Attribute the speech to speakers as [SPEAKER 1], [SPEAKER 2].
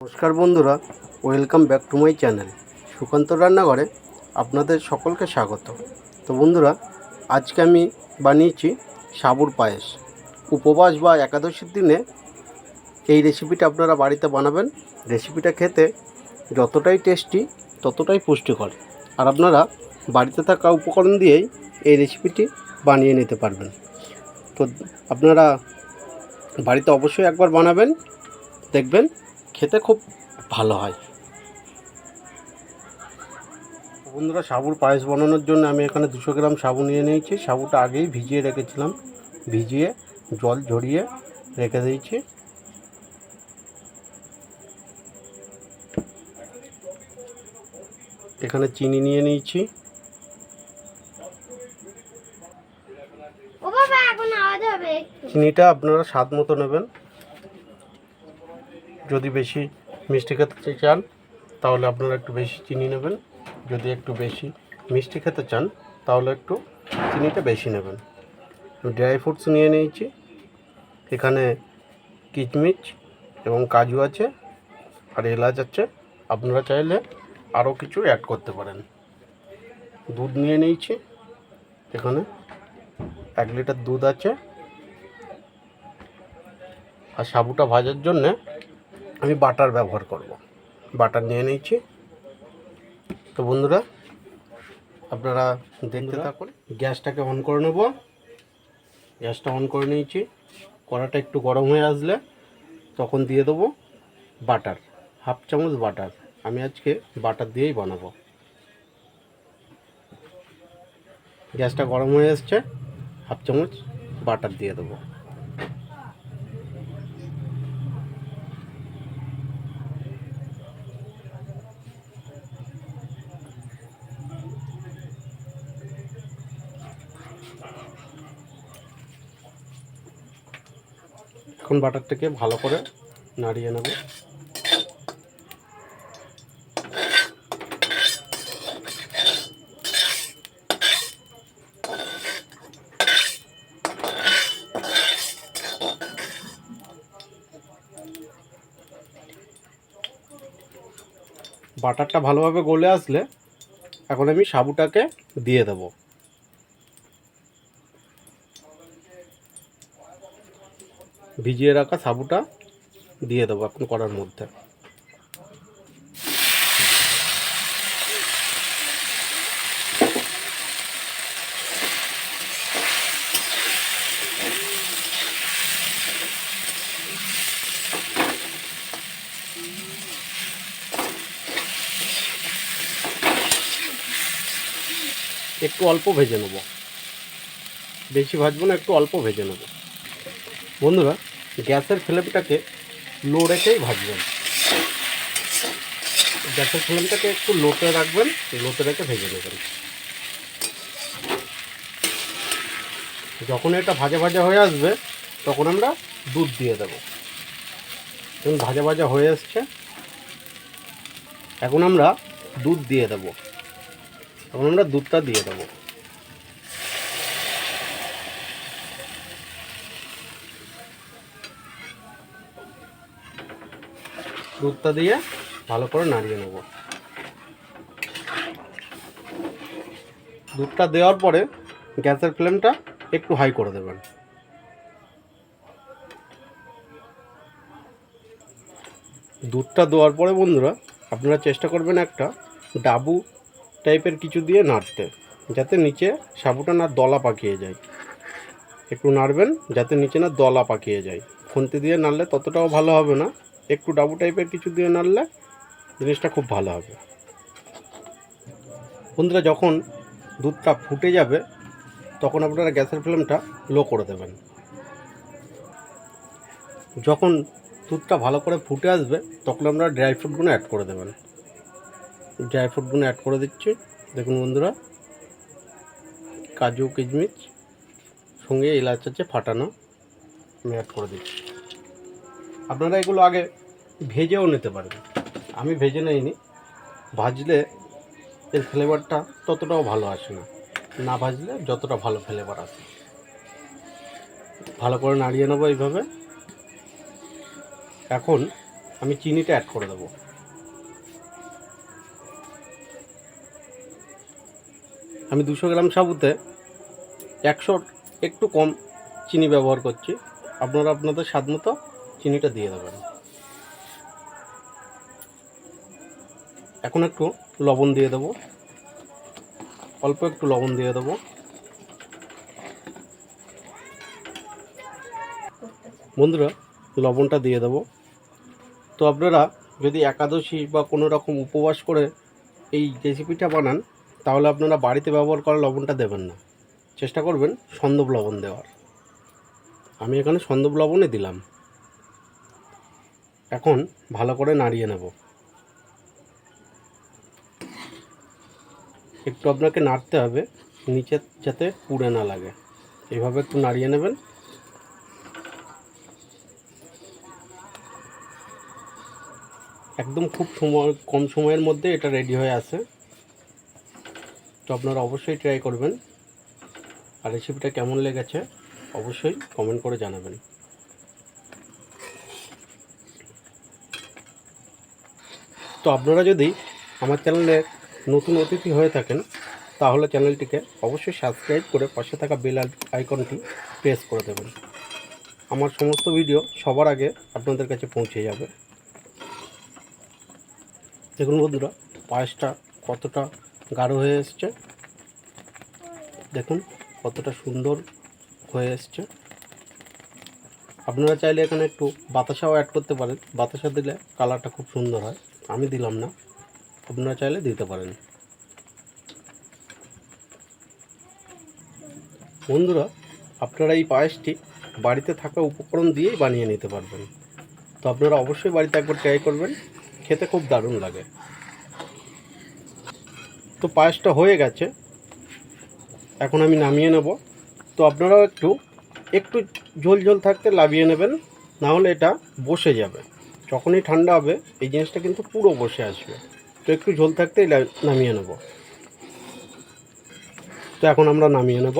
[SPEAKER 1] নমস্কার বন্ধুরা welcome back to my channel Sukanta রান্নাঘরে আপনাদের সকলকে স্বাগত। তো বন্ধুরা, আজকে আমি বানিয়েছি সাবুর পায়েস। উপবাস বা একাদশীর দিনে এই রেসিপিটা আপনারা বাড়িতে বানাবেন। রেসিপিটা খেতে যতটাই টেস্টি ততটাই পুষ্টিকর। আর আপনারা বাড়িতে থাকা উপকরণ দিয়েই এই রেসিপিটি বানিয়ে নিতে পারবেন। তো আপনারা বাড়িতে অবশ্যই একবার বানাবেন, দেখবেন খেতে খুব ভালো হয়। বন্ধুরা সাবুর পায়েস বানানোর জন্য আমি এখানে দুশো গ্রাম সাবু নিয়ে নিয়েছি। সাবুটা আগেই ভিজিয়ে রেখেছিলাম। ভিজিয়ে জল ঝরিয়ে রেখে দিয়েছি। এখানে চিনি নিয়ে নিয়েছি। চিনিটা আপনারা স্বাদ মতো নেবেন। যদি বেশি মিষ্টি খেতে চান, তাহলে আপনারা একটু বেশি চিনি নেবেন। যদি একটু বেশি মিষ্টি খেতে চান, তাহলে একটু চিনিটা বেশি নেবেন। ড্রাই ফ্রুটস নিয়ে নিয়েছি। এখানে কিচমিচ এবং কাজু আছে আর এলাচ আছে। আপনারা চাইলে আরও কিছু অ্যাড করতে পারেন। দুধ নিয়ে নিয়েছি। এখানে এক লিটার দুধ আছে। আর সাবুটা ভাজার জন্যে আমি বাটার ব্যবহার করব। বাটার নিয়ে নিয়েছি তো বন্ধুরা আপনারা দেখতে থাকুন গ্যাসটাকে অন করে নেব। গ্যাসটা অন করে নিয়েছি। কড়াটা একটু গরম হয়ে আসলে তখন দিয়ে দেবো বাটার হাফ চামচ বাটার। আমি আজকে বাটার দিয়েই বানাবো। গ্যাসটা গরম হয়ে এসছে হাফ চামচ বাটার দিয়ে দেবো। এখন বাটারটাকে ভালো করে নাড়িয়ে নেব। বাটারটা ভালোভাবে গলে আসলে এখন আমি সাবুটাকে দিয়ে দেবো। ভিজিয়ে রাখা সাবুটা দিয়ে দেবো এখন করার মধ্যে। একটু অল্প ভেজে নেব। বেশি ভাজবো না, একটু অল্প ভেজে নেব। বন্ধুরা, গ্যাসের ফ্লেমটাকে লো রেখেই ভাজবেন। গ্যাসের ফ্লেমটাকে একটু লোতে রাখবেন, লোতে রেখে ভেজে নেবেন। যখন এটা ভাজা ভাজা হয়ে আসবে, তখন আমরা দুধ দিয়ে দেবো। এখন ভাজা ভাজা হয়ে এসছে। এখন আমরা দুধ দিয়ে দেবো। এখন আমরা দুধটা দিয়ে দেবো। দুধটা দিয়ে ভালো করে নাড়িয়ে নেব। দুধটা দেওয়ার পরে গ্যাসের ফ্লেমটা একটু হাই করে দেবেন। দুধটা দেওয়ার পরে বন্ধুরা, আপনারা চেষ্টা করবেন একটা ডাবু টাইপের কিছু দিয়ে নাড়তে, যাতে নিচে সাবুটা না দলা পাকিয়ে যায়। একটু নাড়বেন, যাতে নিচে না দলা পাকিয়ে যায়। খুন্তি দিয়ে নাড়লে ততটাও ভালো হবে না। একটু ডাবু টাইপের কিছু দিয়ে নাড়লে জিনিসটা খুব ভালো হবে। বন্ধুরা, যখন দুধটা ফুটে যাবে, তখন আপনারা গ্যাসের ফ্লেমটা লো করে দেবেন। যখন দুধটা ভালো করে ফুটে আসবে, তখন আমরা ড্রাই ফ্রুটগুলো অ্যাড করে দেবেন। ড্রাই ফ্রুটগুলো অ্যাড করে দিচ্ছি। দেখুন বন্ধুরা, কাজু, কিশমিশ, সঙ্গে এলাচ আছে ফাটানো, আমি অ্যাড করে দিচ্ছি। আপনারা এগুলো আগে ভেজেও নিতে পারেন। আমি ভেজে নেইনি। ভাজলে এর ফ্লেভারটা ততটাও ভালো আসে না। না ভাজলে যতটা ভালো ফ্লেভার আসে। ভালো করে নাড়িয়ে নেব এইভাবে। এখন আমি চিনিটা অ্যাড করে দেবো। আমি দুশো গ্রাম সাবুতে একশোর একটু কম চিনি ব্যবহার করছি। আপনারা আপনাদের স্বাদ মতো চিনিটা দিয়ে দেবেন। এখন একটু লবণ দিয়ে দেবো। অল্প একটু লবণ দিয়ে দেবো। বন্ধুরা, লবণটা দিয়ে দেবো। তো আপনারা যদি একাদশী বা কোনো রকম উপবাস করে এই রেসিপিটা বানান, তাহলে আপনারা বাড়িতে ব্যবহার করা লবণটা দেবেন না। চেষ্টা করবেন সন্দব লবণ দেওয়ার। আমি এখানে সন্দব লবণই দিলাম। এখন ভালো করে নাড়িয়ে নেব। একটু আপনাকে নাড়তে হবে, নিচে যাতে পুড়ে না লাগে। এইভাবে একটু নাড়িয়ে নেবেন। একদম খুব সময়, কম সময়ের মধ্যে এটা রেডি হয়ে আসে তো আপনারা অবশ্যই ট্রাই করবেন। আর রেসিপিটা কেমন লেগেছে, অবশ্যই কমেন্ট করে জানাবেন। তো আপনারা যদি আমার চ্যানেলে নতুন অতিথি হয়ে থাকেন, তাহলে চ্যানেলটিকে অবশ্যই সাবস্ক্রাইব করে পাশে থাকা বেল আইকনটি প্রেস করে দেবেন। আমার সমস্ত ভিডিও সবার আগে আপনাদের কাছে পৌঁছে যাবে। দেখুন বন্ধুরা, পায়েসটা কতটা গাঢ় হয়ে এসছে। দেখুন কতটা সুন্দর হয়ে এসছে। আপনারা চাইলে এখানে একটু বাতাসাও অ্যাড করতে পারেন। বাতাসা দিলে কালারটা খুব সুন্দর হয়। আমি দিলাম না। আপনারা চাইলে দিতে পারেন। বন্ধুরা, আপনারা এই পায়েসটি বাড়িতে থাকা উপকরণ দিয়েই বানিয়ে নিতে পারবেন। তো আপনারা অবশ্যই বাড়িতে একবার ট্রাই করবেন, খেতে খুব দারুণ লাগে। তো পায়েসটা হয়ে গেছে, এখন আমি নামিয়ে নেব। তো আপনারাও একটু একটু ঝোল ঝোল থাকতে লাভিয়ে নেবেন না হলে এটা বসে যাবে। যখনই ঠান্ডা হবে, এই জিনিসটা কিন্তু পুরো বসে আসবে। তো একটু ঝোল থাকতেই নামিয়ে নেব। তো এখন আমরা নামিয়ে নেব।